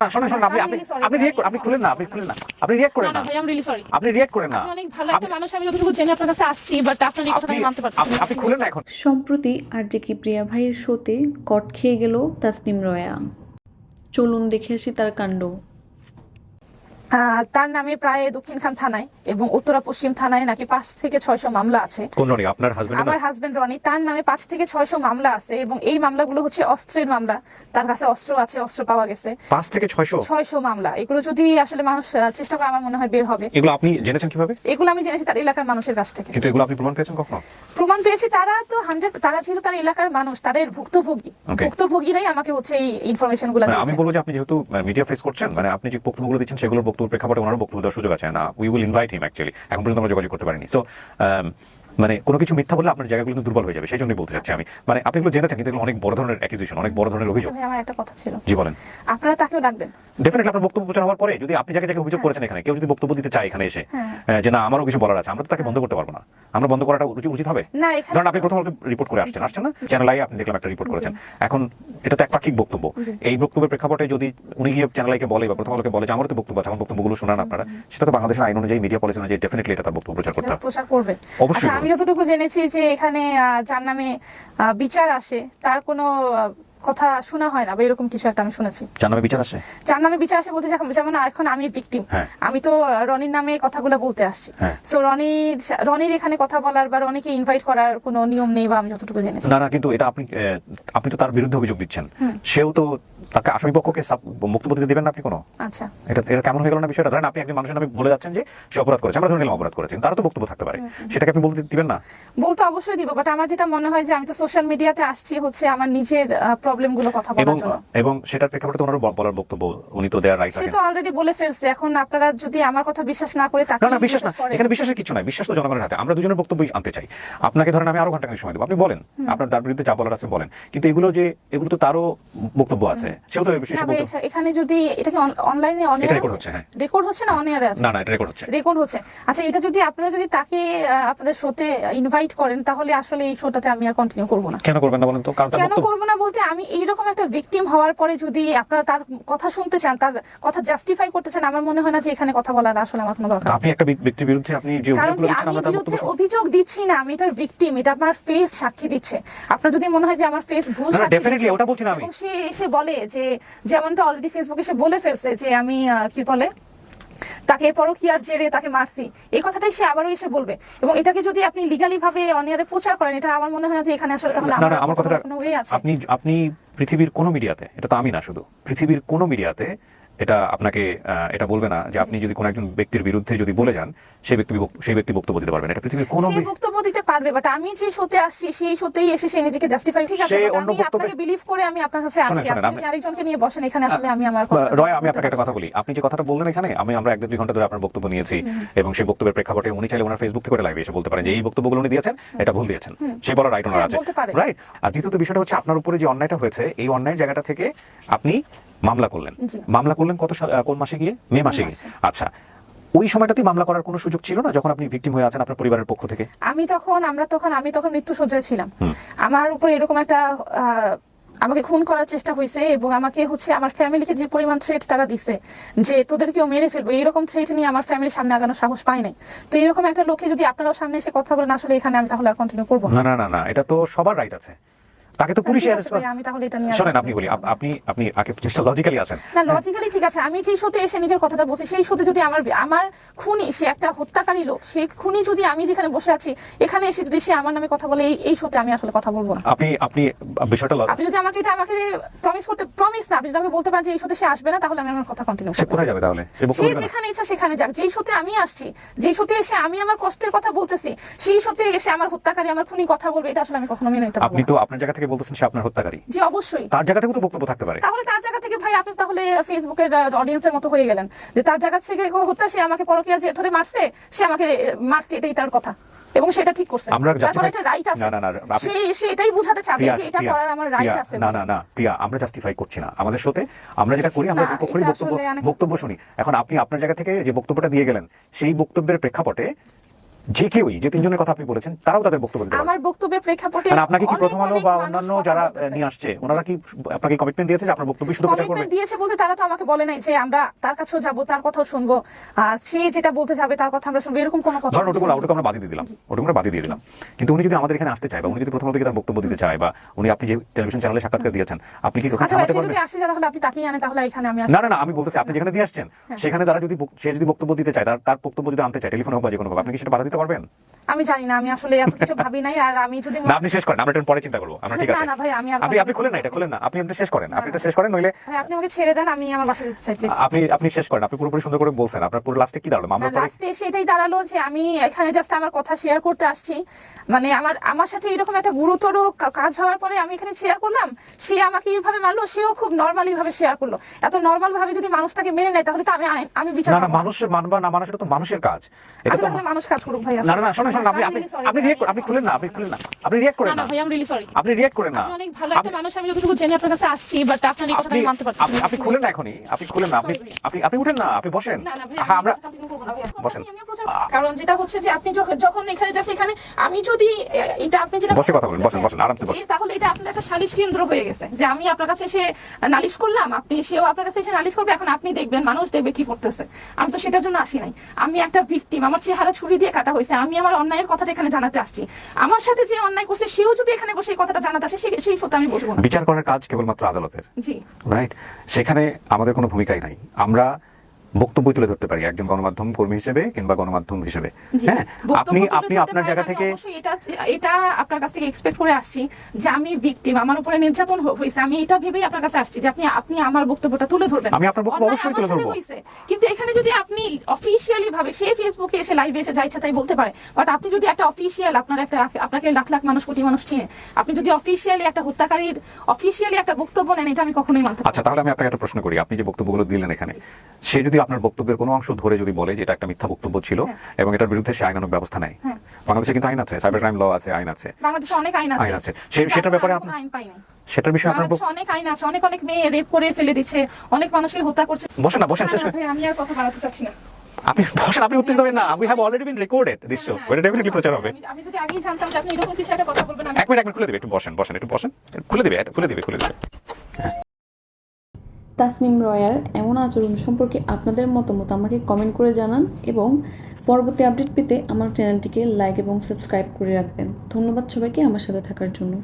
না শোনেন শোনেন আপনি আপনি I'm really sorry, আপনি রিয়েক্ট আপনি খুলেন না আপনি খুলেন না। আপনি রিয়েক্ট করেন না না না। ভাই রিয়েলি সরি আপনি রিয়েক্ট করেন না। অনেক ভালো একটা মানুষ আমি যতটুকু জেনে আপনার কাছে আসছি বাট আপনার এই কথাটা আপনি মানতে পারছি আপনি- না। আপনি খুলেন না এখন। সম্প্রতি আর যে কি প্রিয়া ভাইয়ের শোতে কট খেয়ে গেল তাসনিম রয়া। চলুন দেখে আসি তার কাণ্ড। তার নামে প্রায় দক্ষিণখান থানায় এবং উত্তরা পশ্চিম থানায় নাকি পাঁচ থেকে ছয়শো মামলা আছে। আপনার হাজবেন্ড আমার হাজবেন্ড রনি। তার নামে পাঁচ থেকে ছয়শো মামলা আছে এবং এই মামলাগুলো হচ্ছে অস্ত্রের মামলা। তার কাছে অস্ত্র আছে অস্ত্র পাওয়া গেছে। পাঁচ থেকে ছয়শো? ছয়শো মামলা। এগুলো যদি আসলে মানুষ চেষ্টা করে আমার মনে হয় বের হবে। এগুলো আপনি জেনেছেন কীভাবে? এগুলো আমি জেনেছি তার এলাকার মানুষের কাছ থেকে। কিন্তু এগুলো আপনি প্রমাণ পেয়েছেন কখনো? প্রমাণ পেয়েছি তারা তো হান্ড্রেড তারা যেহেতু তার এলাকার মানুষ তাদের ভুক্তভোগী. ভুক্তভোগীরাই আমাকে হচ্ছে এই ইনফরমেশনগুলো মানে আমি বলব যে আপনি যেহেতু মিডিয়া ফেস করছেন মানে আপনি যে বক্তব্যগুলো দিচ্ছেন সেগুলোর বক্তব্য প্রেক্ষাপটে ওনারও বক্তব্য দেওয়ার সুযোগ আছে না। We will invite him actually এখন পর্যন্ত আমরা যোগাযোগ করতে পারিনি। সো মানে কোনো কিছু মিথ্যা বললে আপনার জায়গাগুলো কিন্তু দুর্বল হয়ে যাবে সেই জন্যই বলতে চাচ্ছি আমি। মানে আপনি এগুলো জেনেছেন কিন্তু এগুলো অনেক বড় ধরনের অ্যাকিউজেশন অনেক বড় ধরনের অভিযোগ। আমার একটা কথা ছিল। জি বলেন। আপনারা তাকেও ডাকবেন। ডেফিনেটলি আপনার বক্তব্য প্রচার হওয়ার পরে যদি আপনি যাকে যাকে অভিযোগ করেছেন এখানে কেউ যদি বক্তব্য দিতে চায় এখানে এসে হ্যাঁ। যে না আমারও কিছু বলার আছে আমরা তো তাকে বন্ধ করতে পারব না। আমরা বন্ধ করাটা উচিত- উচিত হবে। না, এখানে- আপনি প্রথমত রিপোর্ট করে আসছেন। আসছেন না? চ্যানেল আই আপনি দেখলাম একটা রিপোর্ট করেছেন। এখন এটা তো একপাক্ষিক বক্তব্য। এই বক্তব্যের প্রেক্ষাপটে যদি উনি গিয়ে চ্যানেল আইকে বলে বা প্রথম আলোকে বলে যে আমার তো বক্তব্য আছে আমার বক্তব্যগুলো শোনান আপনারা সেটা তো বাংলাদেশের আইন অনুযায়ী মিডিয়া পলিসি অনুযায়ী ডেফিনেটলি এটা তার বক্তব্য প্রচার করতে হবে। প্রচার করবে। অবশ্যই আচ্ছা আমি যতটুকু জেনেছি যে এখানে যার নামে বিচার আসে তার কোনো কথা শোনা হয় না বা এরকম কিছু একটা আমি শুনেছি। যার নামে বিচার আসে? যার নামে বিচার আসে বলতে যেমন এখন আমি ভিকটিম হ্যাঁ। আমি তো রনির নামে কথাগুলো বলতে আসছি। হ্যাঁ। সো রনির রনির এখানে কথা বলার বা রনিকে ইনভাইট করার কোনো নিয়ম নেই বা আমি যতটুকু জেনেছি। না না কিন্তু এটা আপনি আপনি তো তার বিরুদ্ধে অভিযোগ দিচ্ছেন। সেও তো তাকে আসামি পক্ষকে বক্তব্য দিতে দেবেন না আপনি কোনো? আচ্ছা। এটা এটা কেমন হয়ে গেল না বিষয়টা? ধরেন আপনি একজন মানুষের নামে বলে যাচ্ছেন যে সে অপরাধ করেছে আমরা ধরে নিলাম অপরাধ করেছেন তারও তো বক্তব্য থাকতে পারে। সেটাকে আপনি বলতে দিবেন না? বলতে অবশ্যই দিব বাট আমার যেটা মনে হয় যে আমি তো সোশ্যাল মিডিয়াতে আসছি হচ্ছে আমার নিজের প্রবলেমগুলো কথা বলার জন্য। এবং সেটার প্রেক্ষাপটে ওনারও বলার বক্তব্য উনি তো দেওয়ার রাইট সে তো অলরেডি বলে ফেলছে। এখন আপনারা যদি আমার কথা বিশ্বাস না করে তাকে না না বিশ্বাস না। এখানে বিশ্বাসের কিছু নাই। বিশ্বাস তো জনগণের হাতে। আমরা দুজনের বক্তব্যই আনতে চাই। আপনাকে ধরেন আমি আরও ঘণ্টা সময় দেবো। আপনি বলেন। আপনার তার বিরুদ্ধে বলার আছে বলেন। কিন্তু এগুলো যে এগুলো তো তারও বক্তব্য আছে। সেও তো ভাই, এখানে যদি অনলাইনে অন record হচ্ছে, হ্যাঁ। রেকর্ড হচ্ছে না অন এয়ারে আছে? না না এটা রেকর্ড হচ্ছে। রেকর্ড হচ্ছে। আচ্ছা এটা যদি আপনারা যদি তাকে আপনাদের শোতে ইনভাইট করেন তাহলে আসলে এই শোটাতে আমি আর কন্টিনিউ করব না। কেন করবেন না বলেন তো? কারণ কেন করব না বলতে আমি এইরকম একটা ভিকটিম হওয়ার পরে যদি আপনারা তার কথা শুনতে চান তার কথা জাস্টিফাই করতে চান আমার মনে হয় না যে এখানে কথা বলার আসলে আমার কোনো দরকার আপনি একটা ব্যক্তি- ব্যক্তির বিরুদ্ধে আপনি যে আমি বিরুদ্ধে অভিযোগ দিচ্ছি না আমি এটার ভিকটিম এটা আমার ফেস সাক্ষী দিচ্ছে। আপনার যদি মনে হয় যে আমার ফেস ভুল সাক্ষী ওটা বলছি না আমি। সে এসে বলে যে যেমনটা অলরেডি ফেসবুকে সে বলে ফেলছে যে আমি কি বলে? তাকে পরকিয়ার জেরে তাকে মারছি। এই কথাটাই সে আবারও এসে বলবে। এবং এটাকে যদি আপনি লিগালি ভাবে অনিয়ারে প্রচার করেন এটা আমার মনে হয় না যে এখানে আসলে তাহলে আমার কথাটা আপনি আপনি পৃথিবীর কোনো মিডিয়াতে এটা তো আমি না শুধু পৃথিবীর কোন মিডিয়াতে এটা আপনাকে এটা বলবে না যে আপনি যদি কোন একজন ব্যক্তির বিরুদ্ধে যদি বলে যান সেই ব্যক্তি সেই ব্যক্তি বক্তব্য দিতে পারবেন এটা পৃথিবীর কোন সে বক্তব্য দিতে পারবে বাট আমি যে শোতে আসছি সেই শোতেই এসে সে নিজেকে জাস্টিফাই ঠিক আছে সে আমি আপনাকে বিলিভ করে আমি আপনার কাছে আসছি। আপনি আরেকজনকে নিয়ে বসেন এখানে আসলে আমি আমার রয় আমি আপনাকে একটা কথা বলি। আপনি যে কথাটা বললেন এখানে আমি আমরা এক দুই ঘণ্টা ধরে আপনার বক্তব্য নিয়েছি এবং সেই বক্তব্যের প্রেক্ষাপটে উনি চাইলে ওনার ফেসবুক থেকে লাইভে এসে বলতে পারেন যে এই বক্তব্যগুলো উনি দিয়েছেন এটা ভুল দিয়েছেন। সেই বলার রাইট ওনার হ্যাঁ, আছে রাইট আর দ্বিতীয়ত বিষয়টা হচ্ছে আপনার উপরে যে অন্যায়টা হয়েছে এই অন্যায়ের জায়গাটা থেকে আপনি মামলা করলেন। মামলা করলেন কত কোন মাসে গিয়ে? মে মাসে গিয়ে। আচ্ছা ওই সময়টাতে মামলা করার কোনো সুযোগ ছিল না যখন আপনি ভিকটিম হয়ে আছেন আপনার পরিবারের পক্ষ থেকে? আমি তখন আমরা তখন আমি তখন মৃত্যু সজ্জায় ছিলাম আমার উপর এরকম একটা আমাকে খুন করার চেষ্টা হয়েছে এবং আমাকে হচ্ছে আমার ফ্যামিলিকে যে পরিমাণ থ্রেট তারা দিছে যে তোদেরকেও মেরে ফেলব এইরকম থ্রেট নিয়ে আমার ফ্যামিলির সামনে আগানোর সাহস পাই নাই। তো এরকম একটা লোককে যদি আপনারাও সামনে এসে কথা বলেন আসলে এখানে আমি তাহলে আর কন্টিনিউ করব না। না না এটা তো সবার রাইট আছে। তাকে তো পুলিশে অ্যারেস্ট ভাই, আমি তাহলে এটা নিয়ে শোনেন আপনি বলি আপনি আপনি আগে চেষ্টা লজিক্যালি আছেন। না লজিক্যালি ঠিক আছে আমি যেই এসে নিজের কথাটা বলছি সেই শোতে যদি আমার আমার খুনি সে একটা হত্যাকারী লোক সেই খুনি যদি আমি যেখানে বসে আছি এখানে এসে যদি সে আমার নামে কথা বলে এই শোতে আমি আসলে কথা বলব না। আপনি আপনি বিষয়টা আপনি যদি আমাকে এটা আমাকে প্রমিস করতে প্রমিস না আপনি যদি আমাকে বলতে পারেন যে এই শোতে সে আসবে না তাহলে আমি আমার কথা কন্টিনিউ সে কোথায় যাবে তাহলে? সে? যেখানে ইচ্ছা সেখানে যাক যেই শোতে আমি আসছি যেই শোতে এসে আমি আমার কষ্টের কথা বলতেছি সেই শোতে এসে আমার হত্যাকারী আমার খুনি কথা বলবে এটা আসলে আমি কখনো মেনে নিতে পারব আপনি তো আপনার জায়গা থেকে বলতেছেন সে আপনার হত্যাকারী। জি অবশ্যই। তার জায়গা থেকেও তো বক্তব্য থাকতে পারে। তাহলে তার জায়গা থেকে ভাই আপনি তাহলে ফেসবুকের অডিয়েন্সের মতো হয়ে গেলেন। যে তার জায়গা থেকে হত্যা সে আমাকে পরকিয়া যে ধরে মারছে সে আমাকে মারছে এটাই তার কথা। এবং সেটা ঠিক করছে। আমরা তারপরে এটা রাইট আছে। না, না, না, সে বোঝাতে চাবে যে এটা করার আমার রাইট আছে না না না প্রিয়া আমরা জাস্টিফাই করছি না। আমাদের সাথে আমরা যেটা করি আমরা পক্ষেরই বক্তব্য বক্তব্য শুনি। এখন আপনি আপনার জায়গা থেকে যে বক্তব্যটা দিয়ে গেলেন সেই বক্তব্যের প্রেক্ষাপটে যে কেউই যে তিনজনের কথা আপনি বলেছেন তারাও তাদের বক্তব্য দিতে আমার বক্তব্যের প্রেক্ষাপটে মানে আপনাকে কি প্রথম আলো বা অন্যান্য যারা নিয়ে আসছে ওনারা কি আপনাকে কমিটমেন্ট দিয়েছে যে আপনার বক্তব্য শুধু প্রচার করবে দিয়েছে বলতে তারা তো আমাকে বলে নাই যে আমরা তার কাছেও যাব তার কথাও শুনব। সে যেটা বলতে যাবে তার কথা আমরা শুনব এরকম কোনো কথা ধরুন ওটুকু ওটুকু আমরা বাদই দিয়ে দিলাম। ওটুকু আমরা বাদই দিয়ে দিলাম। কিন্তু উনি যদি আমাদের এখানে আসতে চায় বা উনি যদি প্রথম থেকে তার বক্তব্য দিতে চায় বা উনি আপনি যে টেলিভিশন চ্যানেলে সাক্ষাৎকার দিয়েছেন আপনি কি ওখানে আচ্ছা থামাতে পারবেন যদি আসে তাহলে আপনি তাকিয়ে আনেন তাহলে এখানে আমি। না না না আমি বলতেছি আপনি যেখানে দিয়ে আসছেন সেখানে তারা যদি সে যদি বক্তব্য দিতে চায় তার তার বক্তব্য যদি আনতে চায় টেলিফোন হোক বা যে কোনো আপনি কি সেটা বাধা দিতে পারবেন? আমি জানি না আমি আসলে এত কিছু ভাবি নাই আর আমি যদি না আপনি শেষ করেন আমরা এটা পরে চিন্তা করব। আমরা ঠিক আছে। না না ভাই, আমি আপনি আপনি খুলেন না এটা খুলেন না। আপনি এটা শেষ করেন আপনি এটা শেষ করেন নইলে ভাই আপনি আমাকে ছেড়ে দেন আমি আমার বাসায় যেতে চাই প্লিজ আপনি আপনি শেষ করেন আপনি পুরোপুরি সুন্দর করে বলছেন আপনার পুরো লাস্টে কি দাঁড়াল? মামলার পরে লাস্টে সেটাই দাঁড়াল যে আমি এখানে জাস্ট আমার কথা শেয়ার করতে আসছি। মানে আমার আমার সাথে এরকম একটা গুরুতর কাজ হওয়ার পরে আমি এখানে শেয়ার করলাম সে আমাকে এইভাবে মারলো সেও খুব নর্মালি ভাবে শেয়ার করল। এত নরমাল ভাবে যদি মানুষটাকে মেনে নেয় তাহলে তো আমি আমি বিচার না না। মানুষের মানবা না মানুষ এটা তো মানুষের কাজ। এটা তো মানুষ কাজ করুক ভাই না না না শোনেন শোনেন আপনি আপনি আপনি রিয়েক্ট আপনি খুলেন না আপনি খুলেন না আপনি রিয়েক্ট করেন না। না না ভাই আমি সরি আপনি রিয়েক্ট করেন না। অনেক ভালো একটা মানুষ আমি যতটুকু জেনে আপনার কাছে আসছি বাট আপনার এই কথাটা মানতে পারছি আপনি- আপনি খুলেন না এখনই আপনি খুলেন না আপনি আপনি আপনি উঠেন না আপনি বসেন। না না ভাই হ্যাঁ আমরা আমি continue করব না ভাই। বসেন। কারণ যেটা হচ্ছে যে আপনি যখন যখন এখানে যাচ্ছে এখানে আমি যদি এটা আপনি যেটা বসে কথা বলেন, বসেন, বসেন, আরামসে বসেন। তাহলে এটা আপনার একটা সালিশ কেন্দ্র হয়ে গেছে যে আমি আপনার কাছে এসে নালিশ করলাম আপনি সেও আপনার কাছে এসে নালিশ করবে এখন আপনি দেখবেন মানুষ দেখবে কি করতেছে। আমি তো সেটার জন্য আসি নাই। আমি একটা ভিকটিম আমার চেহারা ছুরি দিয়ে কাটা হয়েছে আমি আমার অন্যায়ের কথাটা এখানে জানাতে আসছি। আমার সাথে যে অন্যায় করছে সেও যদি এখানে বসে এই কথাটা জানাতে আসে সেই সত্যি আমি বসবো না। বিচার করার কাজ কেবলমাত্র আদালতের। জি। রাইট সেখানে আমাদের কোনো ভূমিকাই নাই। আমরা বক্তব্য তুলে ধরতে পারি একজন গণমাধ্যম কর্মী হিসেবে কিংবা গণমাধ্যম হিসেবে। হ্যাঁ আপনি আপনি আপনার জায়গা থেকে এটা এটা আপনার কাছ থেকে এক্সপেক্ট করে আসছি যে আমি ভিকটিম আমার উপরে নির্যাতন হয়েছে আমি এটা ভেবেই আপনার কাছে আসছি যে আপনি আপনি আমার বক্তব্যটা তুলে ধরবেন। আমি আপনার বক্তব্য অবশ্যই তুলে ধরবো। কিন্তু এখানে যদি আপনি অফিসিয়ালি ভাবে সে ফেসবুকে এসে লাইভে এসে যা ইচ্ছা তাই বলতে পারে বাট আপনি যদি একটা অফিসিয়াল আপনার একটা আপনাকে লাখ লাখ মানুষ কোটি মানুষ চিনে আপনি যদি অফিসিয়ালি একটা হত্যাকারীর অফিসিয়ালি একটা বক্তব্য নেন এটা আমি কখনোই মানতে আচ্ছা তাহলে আমি আপনাকে একটা প্রশ্ন করি আপনি যে বক্তব্যগুলো দিলেন এখানে সে যদি আপনার বক্তব্যের কোনো অংশ ধরে যদি বলে যে এটা একটা মিথ্যা বক্তব্য ছিল এবং এটার বিরুদ্ধে সে আইনানুগ ব্যবস্থা নেয়। হ্যাঁ। বাংলাদেশে কিন্তু আইন আছে সাইবার ক্রাইম ল আছে আইন আছে। বাংলাদেশে অনেক আইন আছে। আইন আছে। সেটার ব্যাপারে আপনি- আইন পাই নাই। সেটার বিষয়ে আপনার অনেক আইন আছে অনেক অনেক মেয়ে রেপ করে ফেলে দিচ্ছে অনেক মানুষকে হত্যা করছে। বসেন না, বসেন, শেষ আমি আর কথা বাড়াতে চাচ্ছি না। আপনি বসেন আপনি উত্তেজিত হবেন না। We have already been recorded this show ওটা ডেফিনেটলি প্রচার হবে। আমি- আমি যদি আগেই জানতাম যে আপনি এরকম কিছু একটা কথা বলবেন আমি এক মিনিট এক মিনিট খুলে দিবে একটু বসেন বসেন একটু বসেন খুলে দিবে খুলে দিবে খুলে দিবে। তাসনিম রয়ার এমন আচরণ সম্পর্কে আপনাদের মতামত আমাকে কমেন্ট করে জানান এবং পরবর্তী আপডেট পেতে আমার চ্যানেলটিকে লাইক এবং সাবস্ক্রাইব করে রাখবেন। ধন্যবাদ সবাইকে আমার সাথে থাকার জন্য।